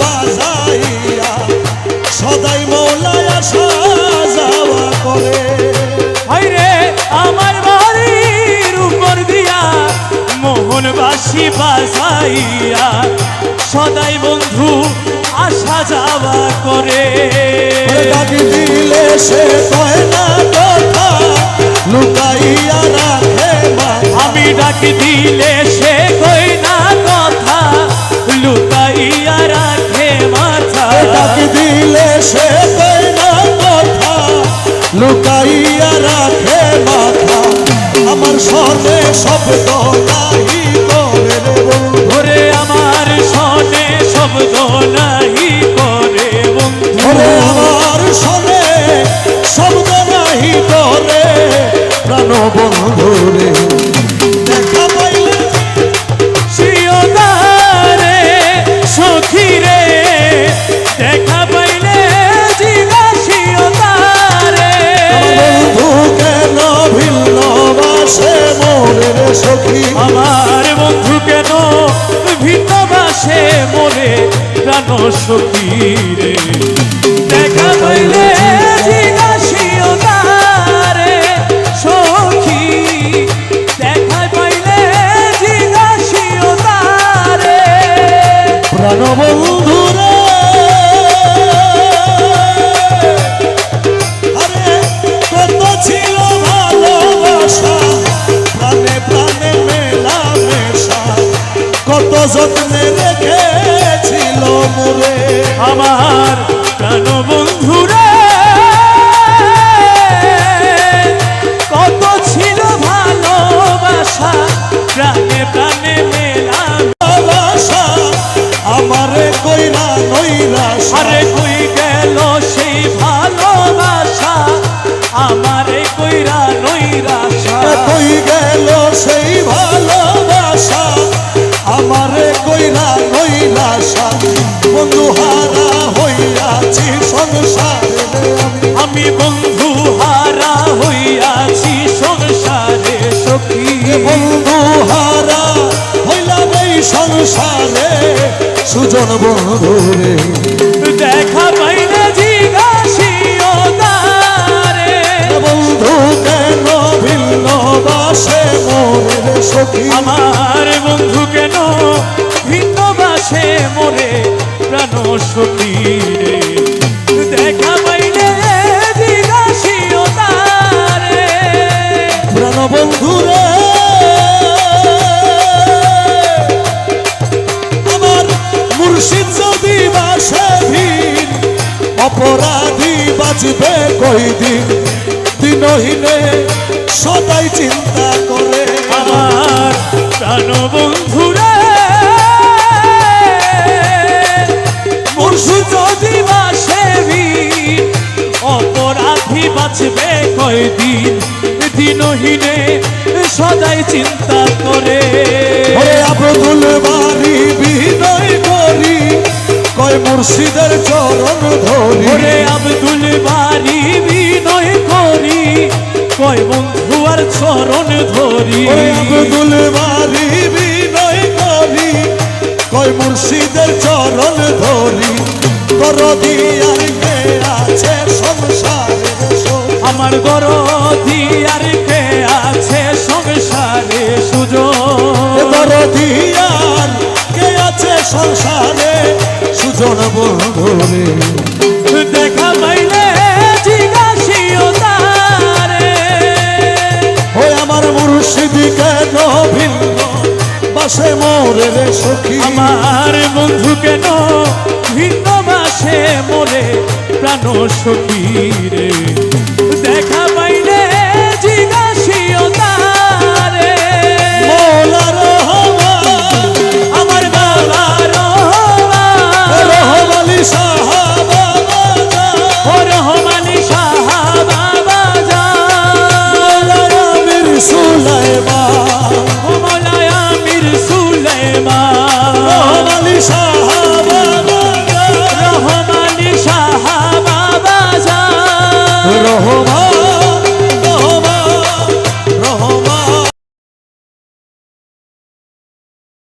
বাজাইয়া সদাই মৌলায় আসা যাওয়া করে। হাইরে আমার বাড়ির উপর দিয়া বাজাইয়া সদাই বন্ধু আসা যাওয়া করে। ডাকি দিলে সে কয় না কথা লুকাইয়া লুকাইয়া রাখে মাথা। আমার সনে শব্দ নাহি করে ধরে আমার সনে শব্দ নাহি করে ধরে আমার সনে শব্দ নাহি করে। প্রাণ বন্ধু আমার বন্ধু কেন ভিন্ন বাসে মোরে প্রাণ সখী রে দেখা পাইলে জিগা শিওদারে সখী। দেখা পাইলে জিগা শিওদারে প্রাণ বন্ধু os outros negros né? Sujan বন্ধু রে। দেখা পাইলে জিজ্ঞাসিও তারে। বন্ধু কেন ভিন্ন বাসে মোরে রে সখী? আমার বন্ধু কেন ভিন্ন বাসে মরে প্রাণ সখী? বাঁচবে কই দিন দিনহীনে সদাই চিন্তা করে। আমার প্রাণ বন্ধু রে মুর্শিদ যদি বাসে বীর, অপরাধী বাঁচবে কয়দিন? দিনহীনে সদাই চিন্তা করে। ওরে আব্দুল বাড়ি বিনয় করি কয় মুর্শিদের চরণ ধরি। ওরে আব্দুল বাড়ি বিনয় করি কয় বন্ধু আর চরণ ধরি। আব্দুল বাড়ি বিনয় করি কয় মুর্শিদের চরণ ধরি। কর দিয়ার কে আছে সংসারে আমার গর দিয়ার কে আছে সংসারে সুযোগ? কর দিয়ার কে আছে সংসারে সুজন বন্ধুরে? ভিন্ন বাসে মোরে রে সখী। আমার বন্ধু কেন ভিন্ন বাসে মোরে প্রাণ সখী রে?